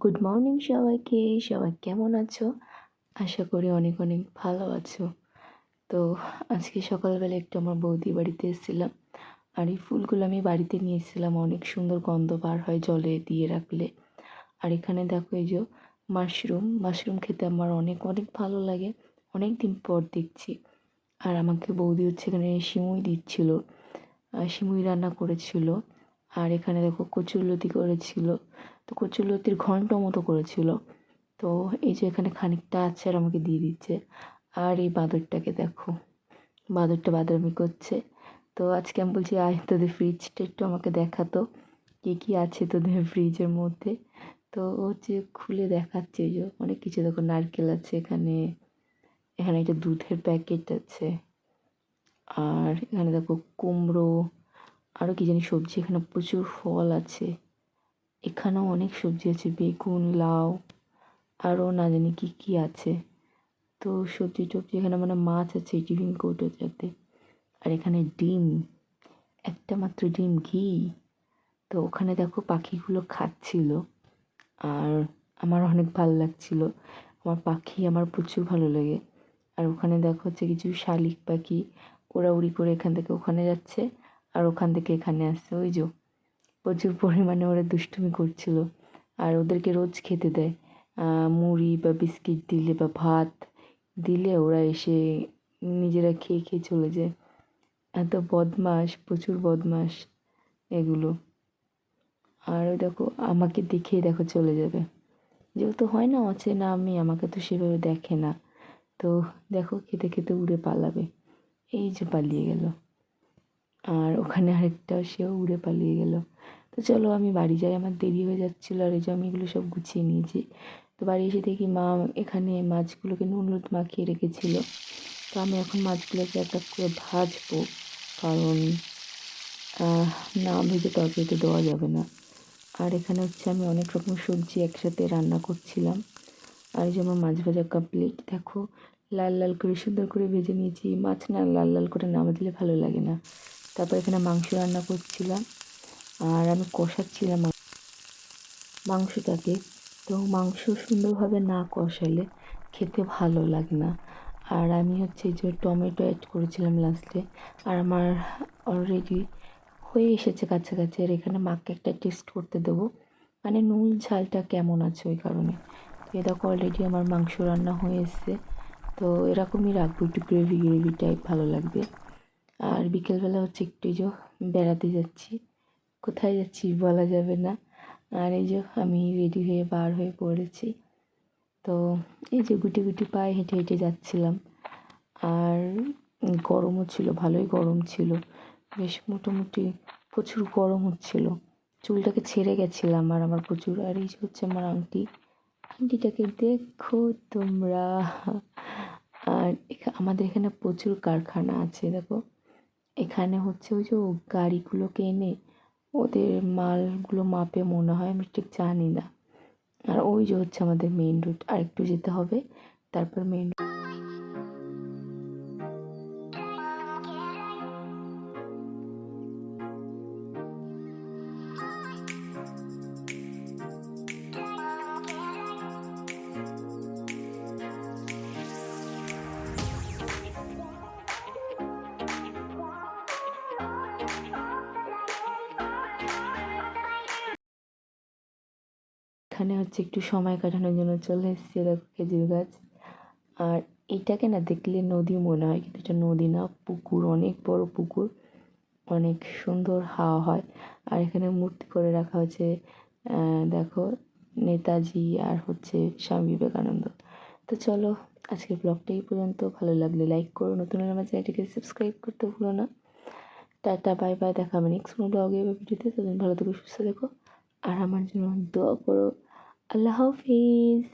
Good morning সবাইকে। সবাই কেমন আছো? আশা করি অনেক অনেক ভালো আছো। তো আজকে সকালবেলা একটু আমার বৌদি বাড়িতে এসেছিলাম। আর এই ফুলগুলো আমি বাড়িতে নিয়ে এসেছিলাম। অনেক সুন্দর গন্ধ বার হয় জলে দিয়ে রাখলে। আর এখানে দেখো এই যে মাশরুম। মাশরুম খেতে আমার অনেক অনেক ভালো লাগে। অনেক দিন পর দেখছি। আর আমাকে বৌদি হচ্ছে এখানে সিমুই দিচ্ছিল। সিমুই রান্না করেছিল। আর এখানে দেখো কচুরলতি করেছিল। তো কচুরলতির ঘন্ট মতো করেছিল। তো এই যে এখানে খানিকটা আছে আর আমাকে দিয়ে দিচ্ছে। আর এই বাঁদরটাকে দেখো, বাঁদরটা বাদরামি করছে। তো আজকে আমি বলছি, আয় তোদের ফ্রিজটা একটু আমাকে দেখাতো কী কী আছে তোদের ফ্রিজের মধ্যে। তো হচ্ছে খুলে দেখাচ্ছে যে অনেক কিছু দেখো, নারকেল আছে এখানে এখানে একটা দুধের প্যাকেট আছে। আর এখানে দেখো কুমড়ো আরও কী জানি সবজি, এখানে প্রচুর ফল আছে। এখানেও অনেক সবজি আছে, বেগুন, লাউ আরও না জানি কী কী আছে। তো সবজি টবজি এখানে মানে মাছ আছে টিফিন কৌটোটাতে। আর এখানে ডিম, একটা মাত্র ডিম, ঘি। তো ওখানে দেখো পাখিগুলো খাচ্ছিল। আর আমার অনেক ভালো লাগছিল। আমার পাখি আমার প্রচুর ভালো লাগে। আর ওখানে দেখো হচ্ছে কিছু শালিক পাখি ওরা উড়ি করে এখান থেকে ওখানে যাচ্ছে আর ওখান থেকে এখানে আসছে। ওই যে প্রচুর পরিমাণে ওরা দুষ্টুমি করছিল আর ওদেরকে রোজ খেতে দেয়। মুড়ি বা বিস্কিট দিলে বা ভাত দিলে ওরা এসে নিজেরা খেয়ে খেয়ে চলে যায়। এত বদমাস প্রচুর বদমাস এগুলো। আর ওই দেখো আমাকে দেখেই দেখো চলে যাবে। যেহেতু হয় না অচেনা, আমি আমাকে তো সেভাবে দেখে না। তো দেখো খেতে খেতে উড়ে পালাবে। এই যে পালিয়ে গেল। আর ওখানে আরেকটাও সেও উড়ে পালিয়ে গেল। তো চলো আমি বাড়ি যাই, আমার দেরি হয়ে যাচ্ছিল আর এই যে আমি এগুলো সব গুছিয়ে নিয়েছি। তো বাড়ি এসে দেখি মা এখানে মাছগুলোকে নুন মাখিয়ে রেখেছিল। তো আমি এখন মাছগুলোকে এক এক করে ভাজবো, কারণ না ভেজে তরকারিতে দেওয়া যাবে না। আর এখানে হচ্ছে আমি অনেক রকম সবজি একসাথে রান্না করছিলাম। আর এই যে আমার মাছ ভাজা কমপ্লিট দেখো, লাল লাল করে, সুন্দর করে ভেজে নিয়েছি। মাছ না লাল লাল করে না দিলে ভালো লাগে না। তারপর এখানে মাংস রান্না করছিলাম, আর আমি কষাচ্ছিলাম মাংসটাকে, তো মাংস সুন্দরভাবে না কষালে খেতে ভালো লাগে না। আর আমি হচ্ছে যে টমেটো অ্যাড করেছিলাম লাস্টে আর আমার অলরেডি হয়ে এসেছে কাছাকাছি। আর এখানে মাকে একটা টেস্ট করতে দেবো। মানে নুন, ঝালটা কেমন আছে ওই কারণে। এ দেখো অলরেডি আমার মাংস রান্না হয়ে এসছে। তো এরকমই রাখব একটু গ্রেভি গ্রেভি টাইপ ভালো লাগবে। আর বিকেলবেলা হচ্ছে একটু যে বেড়াতে যাচ্ছি। কোথায় যাচ্ছি বলা যাবে না। আর এই যে আমি রেডি হয়ে বার হয়ে পড়েছি। তো এই যে গুটি গুটি পায়ে হেঁটে হেঁটে যাচ্ছিলাম। আর গরমও ছিল, ভালোই গরম ছিল। বেশ মোটামুটি প্রচুর গরম হচ্ছিল। চুলটাকে ছেড়ে গেছিলাম আর আমার প্রচুর। আর এই যে হচ্ছে আমার আংটি। আংটিটাকে দেখো তোমরা। আর আমাদের এখানে প্রচুর কারখানা আছে, দেখো। এখানে হচ্ছে ওই যে গাড়িগুলোকে এনে ওদের মালগুলো মাপে মনে হয়, আমি ঠিক জানি না। আর ওই যে হচ্ছে আমাদের মেন রুট আর একটু যেতে হবে, তারপর মেন এখানে হচ্ছে একটু সময় কাটানোর জন্য চলে এসেছি দেখো খেজুর গাছ। আর এটাকে না দেখলে নদী মনে হয়, কিন্তু এটা নদী না, পুকুর, অনেক বড় পুকুর, অনেক সুন্দর হাওয়া হয়। আর এখানে মূর্তি করে রাখা হয়েছে দেখো নেতাজি আর হচ্ছে স্বামী বিবেকানন্দ। তো চলো আজকের ব্লগটা এই পর্যন্ত। ভালো লাগলে লাইক করো, নতুন আমার চ্যানেলটিকে সাবস্ক্রাইব করতে ভুলো না। টাটা বাই বাই দেখা হবে নেক্সট কোনো ব্লগে বা ভিডিওতে। তখন ভালো থেকো, সুস্থ থেকো। আর আমার জন্য দোয়া করো। الله حافظ.